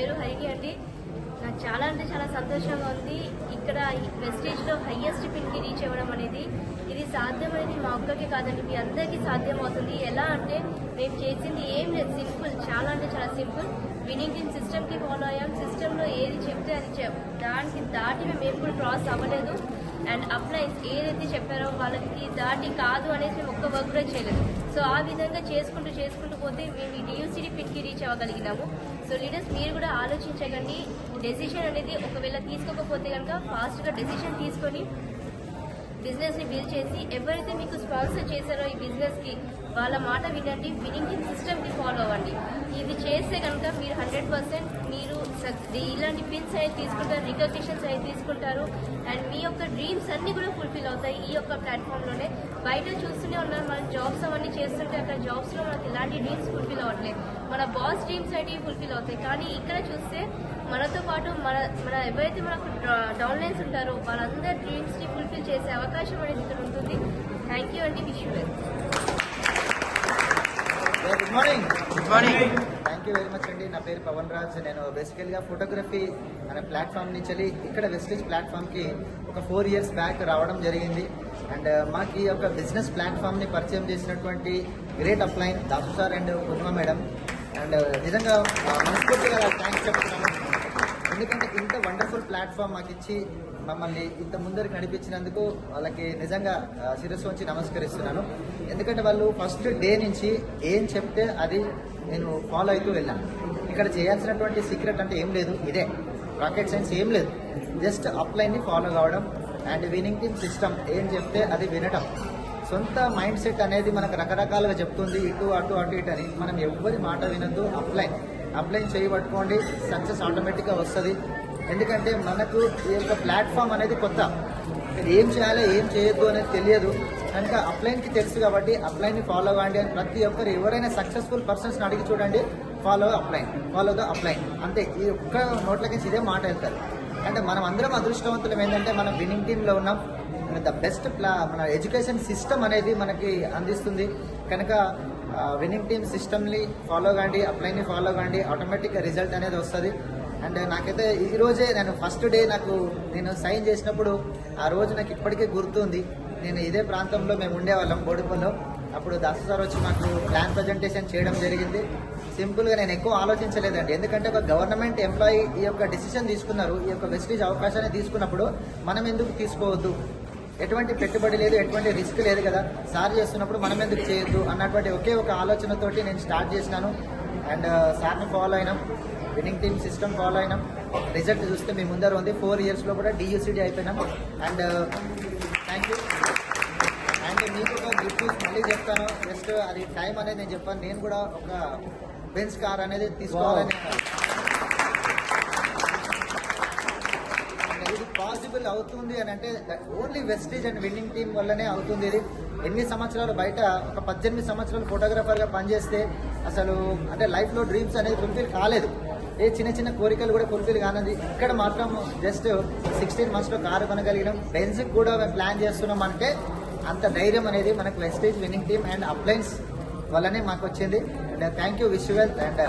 పేరు హరిణి అండి. నాకు చాలా అంటే చాలా సంతోషంగా ఉంది. ఇక్కడ వెస్టేజ్లో హయ్యెస్ట్ పిన్కి కి రీచ్ అవ్వడం అనేది ఇది సాధ్యమైనది మా ఒక్కరికి కాదండి మీ అందరికీ సాధ్యం అవుతుంది ఎలా అంటే మేము చేసింది ఏం లేదు సింపుల్ చాలా అంటే చాలా సింపుల్ వినింగ్ టీమ్ సిస్టమ్కి ఫాలో అయ్యాం. సిస్టమ్ ఏది చెప్తే అది చెప్ దానికి దాటి మేము ఎప్పుడు క్రాస్ అవ్వలేదు. అండ్ అప్లైన్స్ ఏదైతే చెప్పారో వాళ్ళకి దాటి కాదు అనేసి మేము ఒక్క వర్క్ కూడా చేయలేదు. సో ఆ విధంగా చేసుకుంటూ చేసుకుంటూ పోతే మేము ఈ డియూసిటీ రీచ్ అవ్వగలిగినాము. సో లీడర్స్ మీరు కూడా ఆలోచించకండి. డెసిషన్ అనేది ఒకవేళ తీసుకోకపోతే కనుక ఫాస్ట్గా డెసిషన్ తీసుకొని బిజినెస్ని బిల్డ్ చేసి ఎవరైతే మీకు స్పాన్సర్ చేశారో ఈ బిజినెస్కి వాళ్ళ మాట వినండి వినింగ్ సిస్టమ్కి ఫాలో అవ్వండి. ఇది చేస్తే కనుక మీరు హండ్రెడ్ పర్సెంట్ మీరు ఇలాంటి పిన్స్ అయితే తీసుకుంటారు రికగ్నిషన్స్ అయితే తీసుకుంటారు అండ్ మీ యొక్క డ్రీమ్స్ అన్నీ కూడా ఫుల్ఫిల్ అవుతాయి ఈ యొక్క ప్లాట్ఫామ్లోనే బయట చూస్తూనే ఉన్నారు మనం జాబ్స్ అవన్నీ చేస్తుంటే అక్కడ జాబ్స్లో మనకు మనకి ఇలాంటి డ్రీమ్స్ ఫుల్ఫిల్ అవ్వట్లేదు. మన బాస్ డ్రీమ్స్ అనేవి ఫుల్ఫిల్ అవుతాయి. కానీ ఇక్కడ చూస్తే మనతో పాటు మన మన ఎవరైతే మనకు డౌన్లైన్స్ ఉంటారో వాళ్ళందరి డ్రీమ్స్ని ఫుల్ఫిల్ చేసే అవకాశం అనేది ఇక్కడ ఉంటుంది. థ్యాంక్ యూ అండి wish good morning good morning thank you very much అండి నా పేరు పవన్ రాజ్. నేను బేసికల్గా ఫోటోగ్రఫీ అనే ప్లాట్ఫామ్ నుంచి వెళ్ళి ఇక్కడ వెస్టేజ్ ప్లాట్ఫామ్కి ఒక ఫోర్ ఇయర్స్ బ్యాక్ రావడం జరిగింది. అండ్ మాకు ఈ యొక్క బిజినెస్ ప్లాట్ఫామ్ని పరిచయం చేసినటువంటి great upline Dasu sir and Purnima madam. And నిజంగా ఆ, మనస్ఫూర్తిగా థ్యాంక్స్ చెప్తున్నాను. ఎందుకంటే ఇంత వండర్ఫుల్ ప్లాట్ఫామ్ మాకు ఇచ్చి మమ్మల్ని ఇంత ముందరికి నడిపించినందుకు వాళ్ళకి నిజంగా శిరస్సు వచ్చి నమస్కరిస్తున్నాను. ఎందుకంటే వాళ్ళు ఫస్ట్ డే నుంచి ఏం చెప్తే అది నేను ఫాలో అవుతూ వెళ్ళాను. ఇక్కడ చేయాల్సినటువంటి సీక్రెట్ అంటే ఏం లేదు ఇదే. రాకెట్ సైన్స్ ఏం లేదు. జస్ట్ అప్లైన్ని ఫాలో కావడం అండ్ వినింగ్ టీమ్ సిస్టమ్ ఏం చెప్తే అది వినడం సొంత మైండ్ సెట్ అనేది మనకు రకరకాలుగా చెప్తుంది ఇటు అటు అటు ఇటు అని. మనం ఎవ్వరి మాట వినద్దు అప్లైన్ అప్లైన్ చేయబట్టుకోండి. సక్సెస్ ఆటోమేటిక్గా వస్తుంది. ఎందుకంటే మనకు ఈ యొక్క ప్లాట్ఫామ్ అనేది కొత్త. ఏం చేయాలో ఏం చేయొద్దు అనేది తెలియదు. కనుక అప్లైన్కి తెలుసు కాబట్టి అప్లైన్ని ఫాలో అవ్వండి అని ప్రతి ఒక్కరు ఎవరైనా సక్సెస్ఫుల్ పర్సన్స్ని అడిగి చూడండి. Follow upline follow the upline అంతే. ఈ ఒక్క నోట్లకి ఇదే మాట వెళ్తారు. అంటే మనం అందరం అదృష్టవంతులం ఏంటంటే మనం విన్నింగ్ టీంలో ఉన్నాం. ద బెస్ట్ ప్లా మన ఎడ్యుకేషన్ సిస్టమ్ అనేది మనకి అందిస్తుంది. కనుక విన్నింగ్ టీమ్ సిస్టమ్ని ఫాలో కాండి అప్లైని ఫాలో కాండి ఆటోమేటిక్గా రిజల్ట్ అనేది వస్తుంది. అండ్ నాకైతే ఈరోజే నేను ఫస్ట్ డే నాకు నేను సైన్ చేసినప్పుడు ఆ రోజు నాకు ఇప్పటికీ గుర్తుంది. నేను ఇదే ప్రాంతంలో మేము ఉండేవాళ్ళం బోడిపల్లో అప్పుడు దాసు సార్ వచ్చి మాకు ప్లాన్ ప్రజెంటేషన్ చేయడం జరిగింది. సింపుల్గా నేను ఎక్కువ ఆలోచించలేదండి. ఎందుకంటే ఒక గవర్నమెంట్ ఎంప్లాయీ ఈ యొక్క డిసిషన్ తీసుకున్నారు ఈ యొక్క వెస్టేజ్ అవకాశాన్ని తీసుకున్నప్పుడు మనం ఎందుకు తీసుకోవద్దు? ఎటువంటి పెట్టుబడి లేదు ఎటువంటి రిస్క్ లేదు కదా. సార్ చేస్తున్నప్పుడు మనం ఎందుకు చేయొద్దు అన్నటువంటి ఒకే ఒక ఆలోచనతోటి నేను స్టార్ట్ చేసినాను. అండ్ uh, సార్ని ఫాలో అయినాం. విన్నింగ్ టీమ్ సిస్టమ్ ఫాలో అయినాం. రిజల్ట్ చూస్తే మీ ముందర ఉంది. ఫోర్ ఇయర్స్లో కూడా డియూసిడి అయిపోయినాం. అండ్ థ్యాంక్ యూ అండ్ మీకు ఒక గిఫ్ట్ మళ్ళీ చెప్తాను. జస్ట్ అది టైం అనేది నేను చెప్పాను. నేను కూడా ఒక బెంచ్ కార్ అనేది తీసుకోవాలని పాసిబుల్ అవుతుంది అని అంటే only vestige and winning team వల్లనే అవుతుంది ఇది. ఎన్ని సంవత్సరాలు బయట ఒక పద్దెనిమిది సంవత్సరాలు ఫోటోగ్రాఫర్గా పనిచేస్తే అసలు అంటే లైఫ్లో డ్రీమ్స్ అనేది ఫుల్ఫిల్ కాలేదు. ఏ చిన్న చిన్న కోరికలు కూడా ఫుల్ఫిల్ కానుంది. ఇక్కడ మాత్రం జస్ట్ సిక్స్టీన్ మంత్స్లో కారు కొనగలిగినాం. బెంజ్కి కూడా మేము ప్లాన్ చేస్తున్నాం అంటే అంత ధైర్యం అనేది మనకు vestige winning team and uplines వల్లనే మాకు వచ్చింది. And thank you wish wealth and